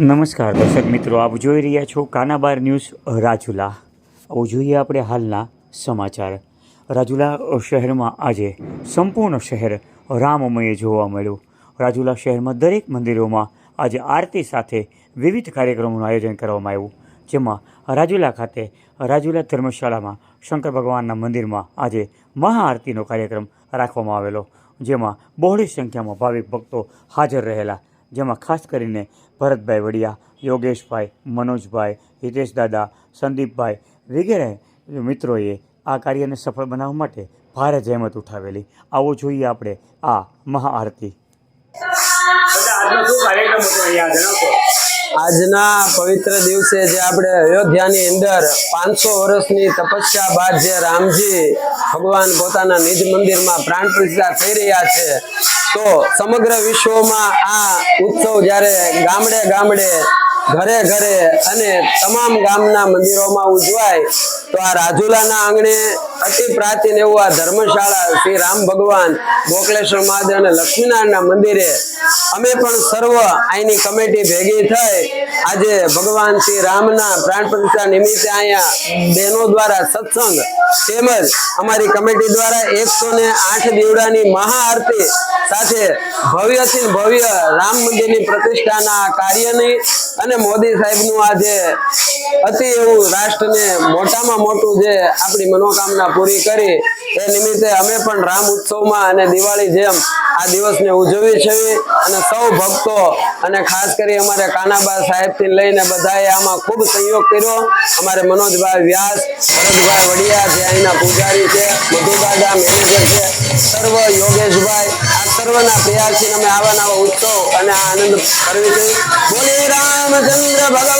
નમસ્કાર, દર્શક મિત્રો, આપ જોઈ રહ્યા છો કાનાબાર ન્યૂઝ રાજુલા. આવું જોઈએ આપણે હાલના સમાચાર. રાજુલા શહેરમાં આજે સંપૂર્ણ શહેર રામમય જોવા મળ્યું. રાજુલા શહેરમાં દરેક મંદિરોમાં આજે આરતી સાથે વિવિધ કાર્યક્રમોનું આયોજન કરવામાં આવ્યું. જેમાં રાજુલા ખાતે રાજુલા ધર્મશાળામાં શંકર ભગવાનના મંદિરમાં આજે મહાઆરતીનો કાર્યક્રમ રાખવામાં આવેલો. જેમાં બહોળી સંખ્યામાં ભાવિક ભક્તો હાજર રહેલા. જેમાં ખાસ કરીને ભરતભાઈ વડિયા, યોગેશભાઈ, મનોજભાઈ હિતેશ દાદા સંદીપભાઈ વગેરે મિત્રોએ આ કાર્યને સફળ બનાવવા માટે ભારે જહેમત ઉઠાવેલી. આવો જોઈએ આપણે આ મહાઆરતી. આજનો પવિત્ર દિવસે જે આપણે અયોધ્યાની અંદર પાંચસો વર્ષની તપસ્યા બાદ જે રામજી ભગવાન પોતાના નિજ મંદિરમાં પ્રાણ પ્રતિષ્ઠા થઈ રહ્યા છે, તો સમગ્ર વિશ્વમાં આ ઉત્સવ જ્યારે ગામડે ગામડે ઘરે ઘરે અને તમામ ગામના મંદિરોમાં ઉજવાય તો આ રાજુલાના આંગણે અતિ પ્રાચીન એવું આ ધર્મશાળા શ્રી રામ ભગવાન ગોકલેશ્વર મહાદેવ અને લક્ષ્મીનારાયણના મંદિરે. અમે પણ સર્વ અહીંની કમિટી ભેગી થઈ આજે ભગવાન શ્રી રામના પ્રાણ પ્રતિષ્ઠા નિમિત્તે અહીંયા બહેનો દ્વારા સત્સંગ તેમજ અમારી કમિટી દ્વારા એકસો ને આઠ દીવડાની મહાઆરતી સાથે ભવ્યથી ભવ્ય રામ મંદિરની પ્રતિષ્ઠાના કાર્યની અને મોદી સાહેબનું જે અતિ એવું રાષ્ટ્રને મોટામાં મોટું જે આપણી મનોકામના પૂરી કરી, એ નિમિત્તે અમે પણ રામ ઉત્સવમાં અને દિવાળી જેમ આ દિવસને ઉજવી છીએ. અને સૌ ભક્તો અને ખાસ કરી અમારે કાનાબા સાહેબથી લઈને બધાએ આમાં ખૂબ સહયોગ કર્યો. અમારે મનોજભાઈ વ્યાસ, ભરતભાઈ વડિયા જે અહીંના પૂજારી છે મધુદાદા મેનેજર છે, સર્વ યોગેશભાઈ, આ સર્વના પ્રયાસથી અમે આવા નવા ઉત્સવ અને આ આનંદ કરવી જોઈએ. બોલી રામચંદ્ર ભગવાન